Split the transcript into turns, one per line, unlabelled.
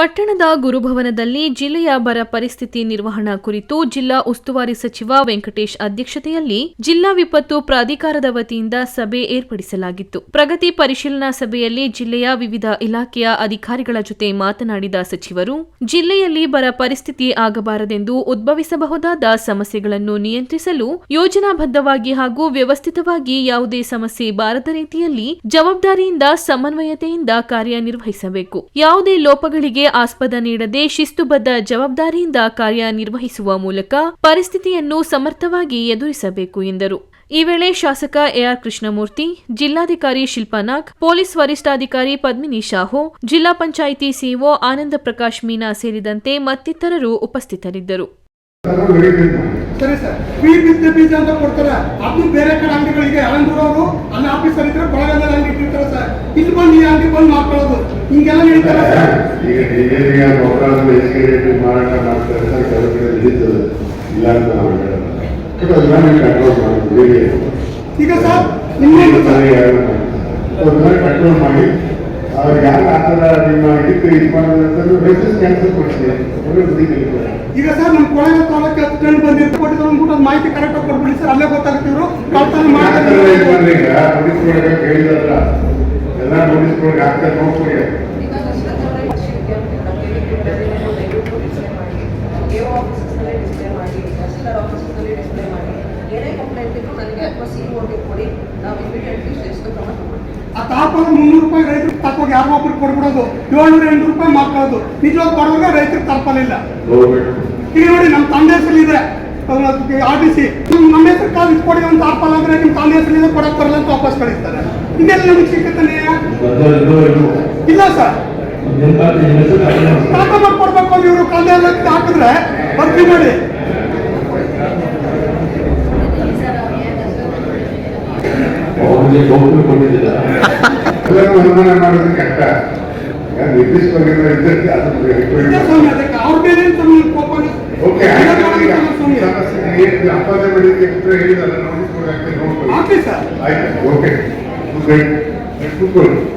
ಪಟ್ಟಣದ ಗುರುಭವನದಲ್ಲಿ ಜಿಲ್ಲೆಯ ಬರ ಪರಿಸ್ಥಿತಿ ನಿರ್ವಹಣಾ ಕುರಿತು ಜಿಲ್ಲಾ ಉಸ್ತುವಾರಿ ಸಚಿವ ವೆಂಕಟೇಶ್ ಅಧ್ಯಕ್ಷತೆಯಲ್ಲಿ ಜಿಲ್ಲಾ ವಿಪತ್ತು ಪ್ರಾಧಿಕಾರದ ವತಿಯಿಂದ ಸಭೆ ಏರ್ಪಡಿಸಲಾಗಿತ್ತು. ಪ್ರಗತಿ ಪರಿಶೀಲನಾ ಸಭೆಯಲ್ಲಿ ಜಿಲ್ಲೆಯ ವಿವಿಧ ಇಲಾಖೆಯ ಅಧಿಕಾರಿಗಳ ಜೊತೆ ಮಾತನಾಡಿದ ಸಚಿವರು, ಜಿಲ್ಲೆಯಲ್ಲಿ ಬರ ಪರಿಸ್ಥಿತಿ ಆಗಬಾರದೆಂದು ಉದ್ಭವಿಸಬಹುದಾದ ಸಮಸ್ಯೆಗಳನ್ನು ನಿಯಂತ್ರಿಸಲು ಯೋಜನಾಬದ್ಧವಾಗಿ ಹಾಗೂ ವ್ಯವಸ್ಥಿತವಾಗಿ ಯಾವುದೇ ಸಮಸ್ಯೆ ಬಾರದ ರೀತಿಯಲ್ಲಿ ಜವಾಬ್ದಾರಿಯಿಂದ ಸಮನ್ವಯತೆಯಿಂದ ಕಾರ್ಯನಿರ್ವಹಿಸಬೇಕು. ಯಾವುದೇ ಲೋಪಗಳಿಗೆ ಆಸ್ಪದ ನೀಡದೆ ಶಿಸ್ತುಬದ್ಧ ಜವಾಬ್ದಾರಿಯಿಂದ ಕಾರ್ಯನಿರ್ವಹಿಸುವ ಮೂಲಕ ಪರಿಸ್ಥಿತಿಯನ್ನು ಸಮರ್ಥವಾಗಿ ಎದುರಿಸಬೇಕು ಎಂದರು. ಈ ವೇಳೆ ಶಾಸಕ ಎಆರ್ ಕೃಷ್ಣಮೂರ್ತಿ, ಜಿಲ್ಲಾಧಿಕಾರಿ ಶಿಲ್ಪಾನಾಗ್ ಪೊಲೀಸ್ ವರಿಷ್ಠಾಧಿಕಾರಿ ಪದ್ಮಿನಿ ಶಾಹು, ಜಿಲ್ಲಾ ಪಂಚಾಯಿತಿ ಸಿಇಒ ಆನಂದ ಪ್ರಕಾಶ್ ಮೀನಾ ಸೇರಿದಂತೆ ಮತ್ತಿತರರು ಉಪಸ್ಥಿತರಿದ್ದರು.
ಬೀರ್ ಇಲ್ಲಿ ಬಂದು ಈ ಅಂಗಡಿ ಬಂದು ಮಾಡ್ಕೊಳ್ಳೋದು ಎಲ್ಲ ಸರ್
ಈಗ ರೇಟ್ ಮಾರಾಟ ಮಾಡ್ತಾರೆ ಸರ್ ಕೆಲವು ಕಡೆ ನಡೀತದೆ ಇಲ್ಲ ಅಂತ ನಾವು ಹೇಳಲ್ಲ ಬಟ್ ಅದನ್ನ ಕಂಟ್ರೋಲ್
ಈಗ ಸರ್ ಇನ್ನೊಂದು ಸರ್
ಅದನ್ನ ಕಂಟ್ರೋಲ್ ಮಾಡಿ. ಅವ್ರು ಯಾರು ಆ ಥರ ನಿಮ್ಮ ಇದಕ್ಕೆ ಇದು ಮಾಡೋದಂತಂದ್ರೆ ಮೆಸೇಜ್ ಕ್ಯಾನ್ಸಲ್ ಕೊಡ್ತೀವಿ ಅವ್ರಿಗೆ
ಈಗ ಸರ್ ನಮ್ಮ ಕೊಳಗ ತಾಲೂಕು ಜನ ಬಂದಿರ್ತಾರೆ ಕೊಟ್ಟಿದ್ರು ಅಂದ್ಬಿಟ್ಟು ಮಾಹಿತಿ ಕರೆಕ್ಟ್ ಕೊಟ್ಬಿಡಿ ಸರ್. ಅಲ್ಲೇ ಗೊತ್ತಾಗ್ತಿದ್ರು ಕಳ್ತನ ಮಾಡ್ತಾರೆ.
ಈಗ ಕೇಳಿದಾರಲ್ಲ? ಕೊಡಕ್ಕೆ ಆಗ್ತದೆ
ತಾಪದ ಮುನ್ನೂರು ರೂಪಾಯಿ ರೈತರಿಗೆ ತಕ್ಕೋಗಿ ಯಾರೋ ಒಬ್ರು ಕೊಡ್ಬಿಡೋದು ಏಳ್ನೂರ ಎಂಟು ರೂಪಾಯಿ ಮಾತಾಡೋದು ನಿಜವಾಗಿ ಕೊಡುವಾಗ ರೈತರಿಗೆ ತಲುಪಲಿಲ್ಲ ಈಗ ನಮ್ಮ ತಂದೆ ಹೆಸರು ಆರ್ ಟಿ ಸಿ ನಮ್ಮ ಹೆಸರು ಕಾಲೇಜ್ ಕೊಡಿ ಅಂತ ತಾರ್ಪಲ್ ಅಂದ್ರೆ ನಿಮ್ಮ ತಂದೆ ಹೆಸರು ಇದೆ ಬರಲ್ಲ ಅಂತ ವಾಪಸ್ ಕಳಿಸ್ತಾರೆ. ಇನ್ನೆಲ್ಲ ನಮಗೆ ಸಿಕ್ಕತ್ತೆ ಇಲ್ಲ ಸರ್. ಖಾತಾ ಮಾಡಿ ಕೊಡ್ಬೇಕು ಅಂತ ಇವರು ತಂದೆ ಎಲ್ಲ ಹಾಕಿದ್ರೆ ಭರ್ತಿ ಮಾಡಿ
ಎಲ್ಲರೂ ಅನುಮಾನ ಮಾಡೋದು ಕಷ್ಟ. ಈಗ do bem, mas bem.